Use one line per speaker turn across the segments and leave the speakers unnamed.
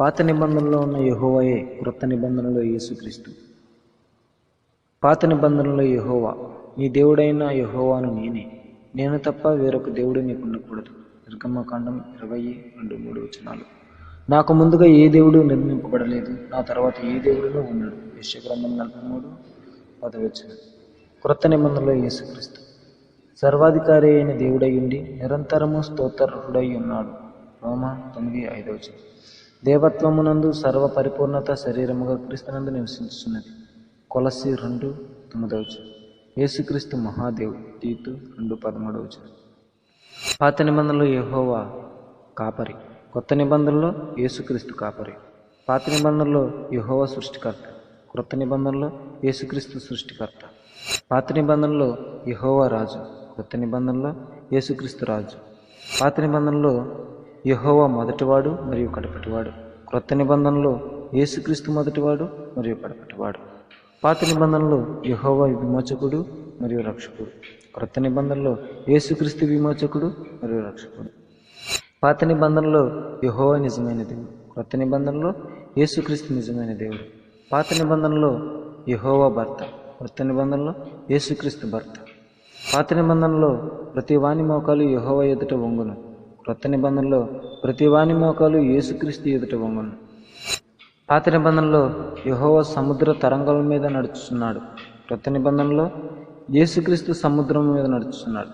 పాత నిబంధనలో ఉన్న యహోవయే క్రొత్త నిబంధనలో యేసుక్రీస్తు. పాత నిబంధనలో యహోవా నీ దేవుడైన యహోవాను నేనే. నేను తప్ప వేరొక దేవుడు నీకు ఉండకూడదు. నిర్గమకాండం ఇరవై రెండు మూడు వచనాలు. నాకు ముందుగా ఏ దేవుడు నిర్మింపబడలేదు నా తర్వాత ఏ దేవుడునూ ఉండడు. యశ్యగ్రంథం నలభై మూడు పదవచనం క్రొత్త నిబంధనలో యేసుక్రీస్తు. సర్వాధికారి అయిన దేవుడై ఉండి నిరంతరము స్తోత్రుడై ఉన్నాడు. రోమ తొమ్మిది ఐదవచనం దేవత్వమునందు సర్వ పరిపూర్ణత శరీరముగా క్రీస్తునందు నివసించున్నది కొలసి రెండు తొమ్మిదవచనం యేసుక్రీస్తు మహాదేవ్ తీతు రెండు పదమూడవచనం పాత నిబంధనలో యహోవా కాపరి. కొత్త నిబంధనలో యేసుక్రీస్తు కాపరి. పాత నిబంధనలో యెహోవా సృష్టికర్త. క్రొత్త నిబంధనలో యేసుక్రీస్తు సృష్టికర్త. పాత నిబంధనలో యహోవా రాజు. కొత్త నిబంధనలో యేసుక్రీస్తు రాజు. పాత నిబంధనలో యహోవా మొదటివాడు మరియు కడపటివాడు క్రొత్త నిబంధనలో యేసుక్రీస్తు మొదటివాడు మరియు కడపటివాడు పాత నిబంధనలో యహోవా విమోచకుడు మరియు రక్షకుడు. క్రొత్త నిబంధనలో యేసుక్రీస్తు విమోచకుడు మరియు రక్షకుడు. పాత నిబంధనలో యహోవా నిజమైన దేవుడు. క్రొత్త నిబంధనలో యేసుక్రీస్తు నిజమైన దేవుడు. పాత నిబంధనలో యహోవా భర్త. క్రొత్త నిబంధనలో యేసుక్రీస్తు భర్త. పాత నిబంధనలో ప్రతి వాణి మోకాలు యహోవా ఎదుట వంగును. క్రొత్త నిబంధనలో ప్రతివాని మోకాలు యేసుక్రీస్తు ఎదుట బొమ్మను పాత నిబంధనలో యహోవ సముద్ర తరంగాల మీద నడుచుతున్నాడు క్రొత్త నిబంధనలో యేసుక్రీస్తు సముద్రం మీద నడుచుతున్నాడు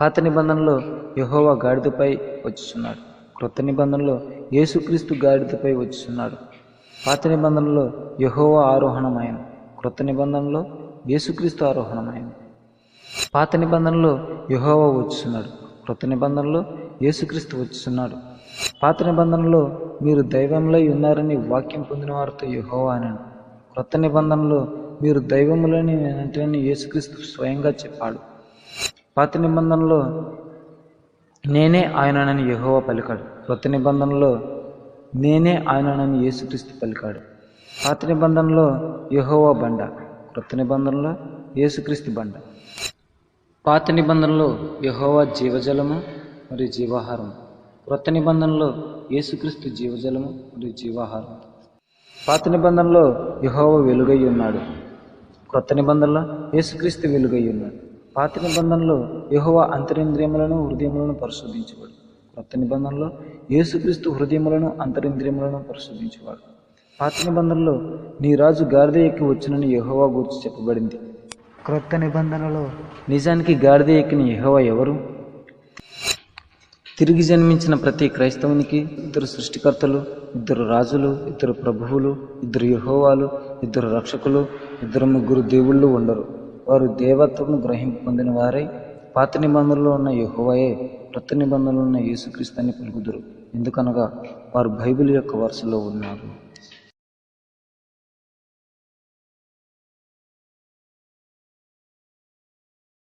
పాత నిబంధనలో యహోవ గాడిదపై వచ్చిస్తున్నాడు క్రొత్త నిబంధనలో యేసుక్రీస్తు గాడిదపై వచ్చుచున్నాడు. పాత నిబంధనలో యహోవ ఆరోహణమైన క్రొత్త నిబంధనలో యేసుక్రీస్తు ఆరోహణమైన పాత నిబంధనలో యహోవ వచ్చున్నాడు కృత నిబంధనలో యేసుక్రీస్తు వచ్చుచున్నాడు. పాత నిబంధనలో మీరు దైవంలో ఉన్నారని వాక్యం పొందిన వారితో యహోవా అనను. క్రొత్త నిబంధనలో మీరు దైవములని అంటే యేసుక్రీస్తు స్వయంగా చెప్పాడు. పాత నిబంధనలో నేనే ఆయననని యహోవ పలికాడు. క్రొత్త నిబంధనలో నేనే ఆయననని యేసుక్రీస్తు పలికాడు. పాత నిబంధనలో యహోవ బండ. క్రొత్త నిబంధనలో యేసుక్రీస్తు బండ. పాత నిబంధనలో యహోవా జీవజలము మరియు జీవాహారం క్రొత్త నిబంధనలో యేసుక్రీస్తు జీవజలము మరియు జీవాహారం పాత నిబంధనలో యహోవ వెలుగై ఉన్నాడు. క్రొత్త నిబంధనలో యేసుక్రీస్తు వెలుగై ఉన్నాడు. పాత నిబంధనలో యహోవ అంతరింద్రియములను హృదయములను పరిశోధించేవాడు. క్రొత్త నిబంధనలో యేసుక్రీస్తు హృదయములను అంతరింద్రియములను పరిశోధించేవాడు. పాత నిబంధనలో నీ రాజు గారిద ఎక్కి వచ్చినని యహోవా గురించి చెప్పబడింది. క్రొత్త నిబంధనలో నిజానికి గాడిద ఎక్కిన యహోవ ఎవరు? తిరిగి జన్మించిన ప్రతి క్రైస్తవునికి ఇద్దరు సృష్టికర్తలు ఇద్దరు రాజులు ఇద్దరు ప్రభువులు ఇద్దరు యహోవాలు ఇద్దరు రక్షకులు ఇద్దరు ముగ్గురు దేవుళ్ళు ఉండరు. వారు దేవత్వము గ్రహింపు పొందిన వారై పాత నిబంధనలో ఉన్న యహోవయే క్రొత్త నిబంధనలో ఉన్న యేసుక్రీస్తు అని పలుకుదురు. ఎందుకనగా వారు బైబిల్ యొక్క వరుసలో ఉన్నారు.